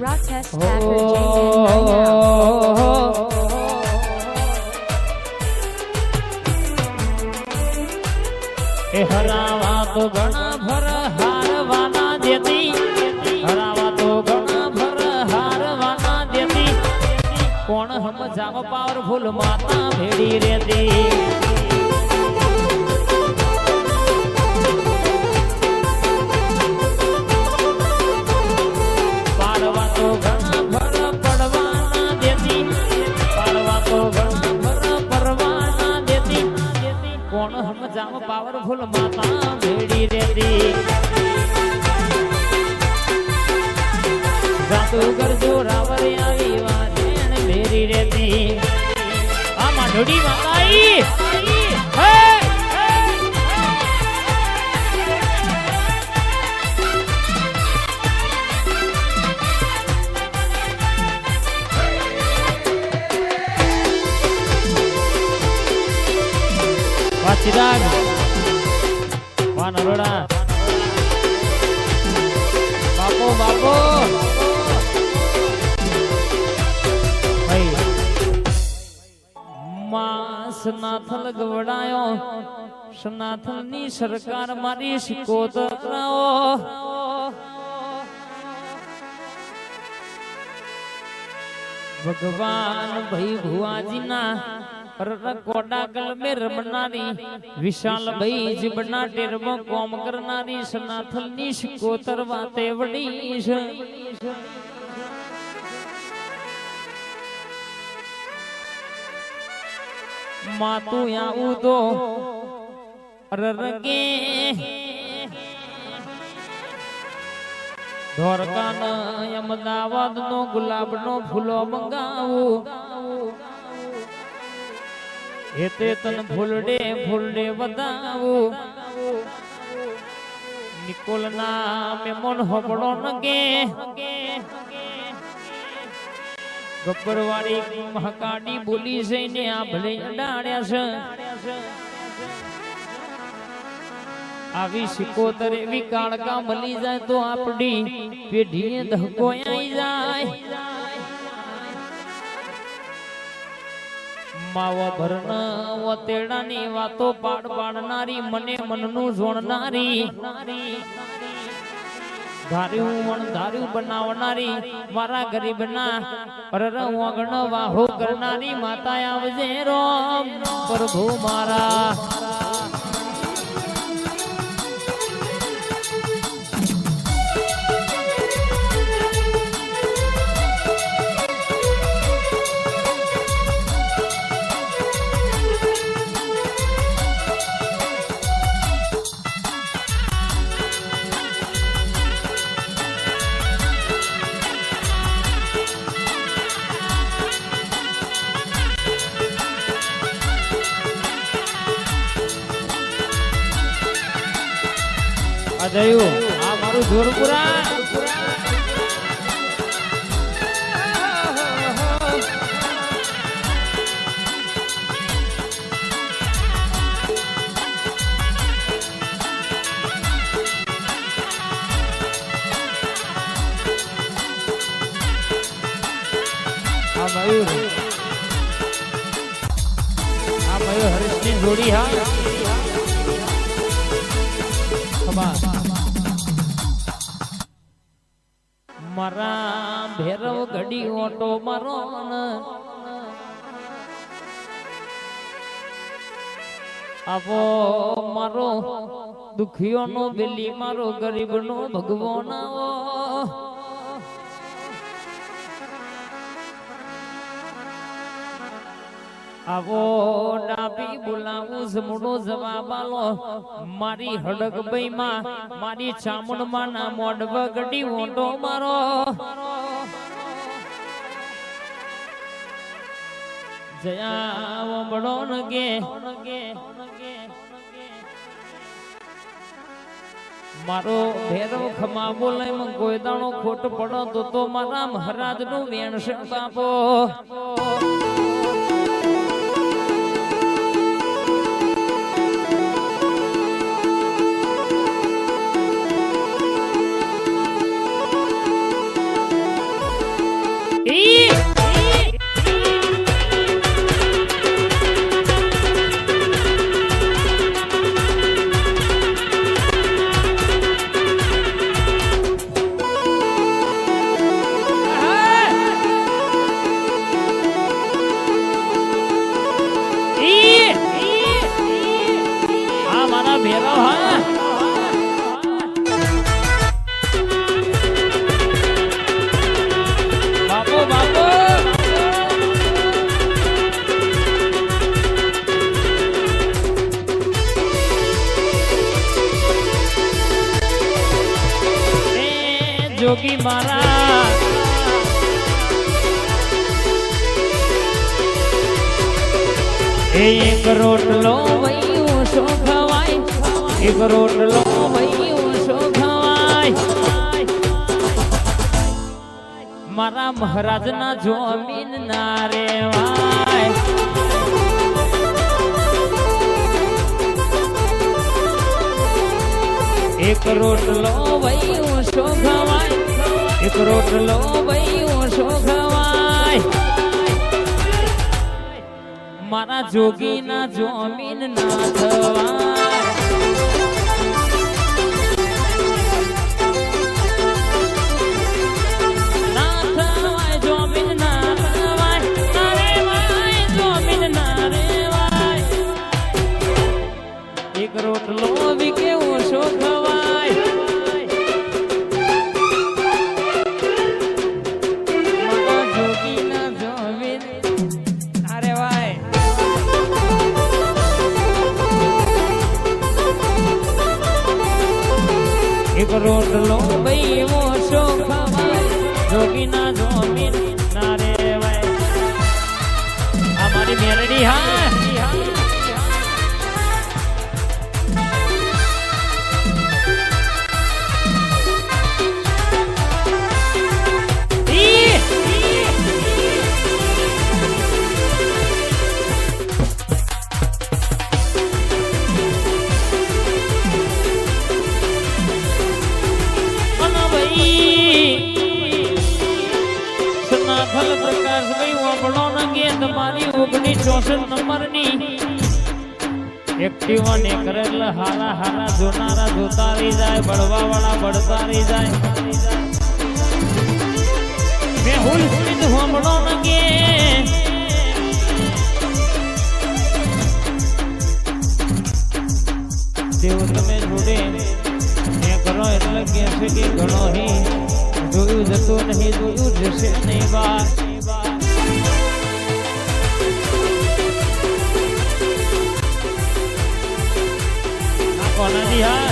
Rakesh oh, oh, oh. એ હરાવા તો ઘણા ભર હારવાના દેતી. હરાવા તો ઘણા ભર હારવાના દેતી. કોણ સમજાવ પાવરફુલ માતા ભેડી રેતી કોણ સમજાવ પાવરફુલ માતા ભેડી રેતી જાદુગર જો રાવર આવી વાજેણ ભેરી રેતી. આમાં ઢોડી માતાઈ. વાચિરાગ વાન અરોડા બાપો બાપો સનાથલ ગવડાયો. સનાથલની સરકાર મારી સિકોતરાઓ ભગવાન ભાઈ ભુવાજીના કોડાગલ મે રમનારી, વિશાલ ભાઈ જીબના ટેરમાં કોમ કરનારી સનાથલની સિકોતર વાતે વડી છે. માતું આવું તો રરગે ધોરકાન અમદાવાદ નો ગુલાબ નો ફૂલો મંગાવું. હેતે તન ફૂલડે ફૂલડે વધાવું. નિકોલ ના મેમોન હોબળો નગે. ગબ્બરવાળી મહાકાડી બોલી છે ને આ ભલે અડાડ્યા છે. આવી સિકોતર એવી કાળકા મળી જાય તો આપડી પેઢીએ ધકો આવી જાય. માવા ભરણ વતેડાની વાતો પાડ પાડનારી, મને મનનું જોણનારી ધાર્યું વણ ધાર્યું બનાવનારી, મારા ગરીબના અરર વગણ વાહો કરનારી માતા આવજે રોમ. પ્રભુ મારા આ જયું આ મારું જોરપુરા આ મયુર. હરીશની જોડી હા. ખમા મારા ભેરવ ઓટો મારો. આવો મારો દુખીઓ નો બેલી મારો ગરીબ નો ભગવાન આવો. આવો ડાબી બોલાવું જમણો જવાબ આલો. મારી હડક બઈમાં મારી ચામુંડમાં ના મોઢ વગડી ઓટો મારો. જયા વમડો નગે. મારો ભેરવ ખમા બોલે માં કોઈ દાણો ખોટ પડો, તો તો મારા મહારાજનું વેણશે બાપો મારા. એક રોટલો વૈયું શો એક રોટલો વૈયું શો ખવાય. મારા મહારાજના જોમીન ના રેવાય. એક રોટલો વૈયું શો રોટલો વયું શો ખવાય. મારા જોગીના જોમીન ના થવાય એક રોટલો બૈવો શો ખવાય જોગીના જોમીન ના રેવાય. આ મારી મેરડી હા. તમારી ઓગણી ચોસઠ નંબરની. એક્ટિવા ને કરેલ હારા હારા જોનારા જોતા રહી જાય. બળવા વાળા બળતા રહી જાય મેં તમે જોડે ને કરો એટલે કે ઘણો હી. જોયું જતું નહીં, જોયું જશે નહીં બા આ કોનાથી હા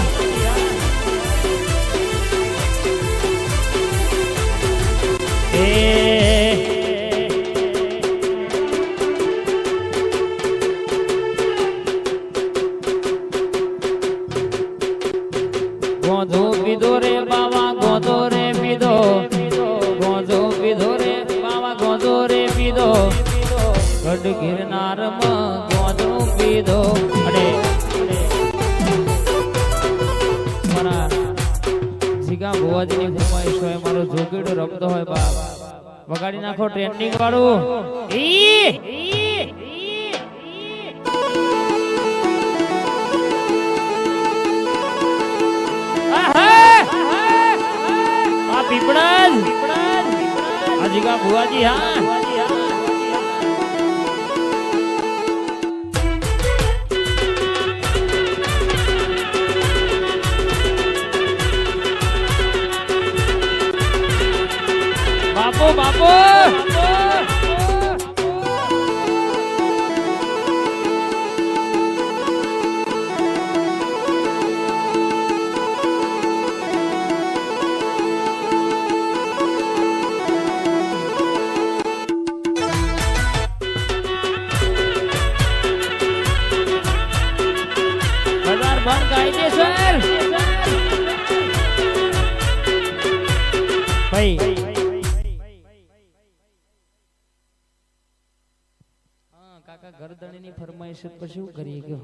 ગોધો પીધો રે બાવા, ગોધો રે પીધો ગોધો પીધો રે, બાવા ગોધો રે પીધો. ગઢ ગિરનારમાં જીગા ભુવાજીની ભૂમાઈ છો, મારો જોગીડો રમતો હોય બાપ. વગાડી નાખો ટ્રેન્ડિંગ વાળું. પીપળાજ પીપળજ. આ જીગા ભુવાજી, હા. બાપુ બાપુ કાયદેસર. ભાઈ ગરદણીની ફરમાઈશ પછી શું કરીએ કયો